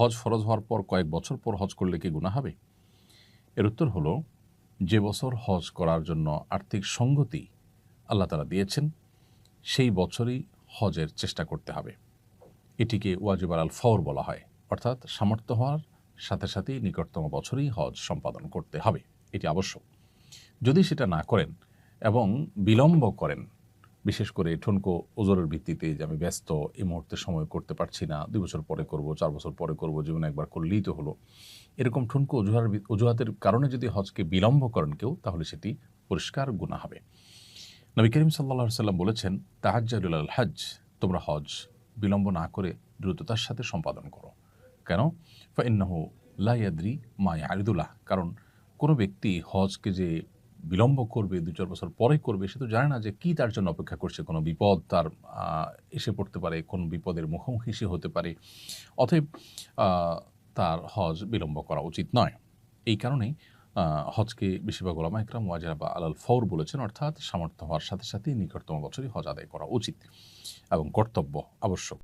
হজ ফরজ হওয়ার পর কয়েক বছর পর হজ করলে কি গুণা হবে? এর উত্তর হলো, যে বছর হজ করার জন্য আর্থিক সঙ্গতি আল্লাহ তারা দিয়েছেন, সেই বছরই হজের চেষ্টা করতে হবে। এটিকে ওয়াজিব আল ফওর বলা হয়। অর্থাৎ সামর্থ্য হওয়ার সাথে সাথেই নিকটতম বছরই হজ সম্পাদন করতে হবে। এটি আবশ্যক। যদি সেটা না করেন এবং বিলম্ব করেন বিশেষ করে ঠুনকো ওজোরের ভিত্তিতে যে আমি ব্যস্ত, এই মুহূর্তে সময় করতে পারছি না, দুই বছর পরে করব, চার বছর পরে করব, জীবনে একবার করলেই তো হলো। এরকম ঠুনকো অজুহার অজুহাতের কারণে যদি হজকে বিলম্ব করেন কেউ, তাহলে সেটি পরিষ্কার গুণা হবে। নবী করিম সাল্লা সাল্লাম বলেছেন তাহাজ্জাল হজ তোমরা হজ বিলম্ব না করে দ্রুততার সাথে সম্পাদন করো। কেন? ফাইন্নাহু লাইয়াদ্রি মা আরিদুল্লাহ কারণ কোনো ব্যক্তি হজকে যে বিলম্ব করবে, দু চার বছর পরে করবে, সে তো জানে না যে কী তার জন্য অপেক্ষা করছে, কোনো বিপদ তার এসে পড়তে পারে, কোন বিপদের মুখোমুখি সে হতে পারে। অতএব তার হজ বিলম্ব করা উচিত নয়। এই কারণেই হজকে বেশিরভাগ ওলামা একরাম ওয়াজা বা আলাল ফৌর বলেছেন, অর্থাৎ সামর্থ্য হওয়ার সাথে সাথে নিকটতম বছরই হজ আদায় করা উচিত এবং কর্তব্য আবশ্যক।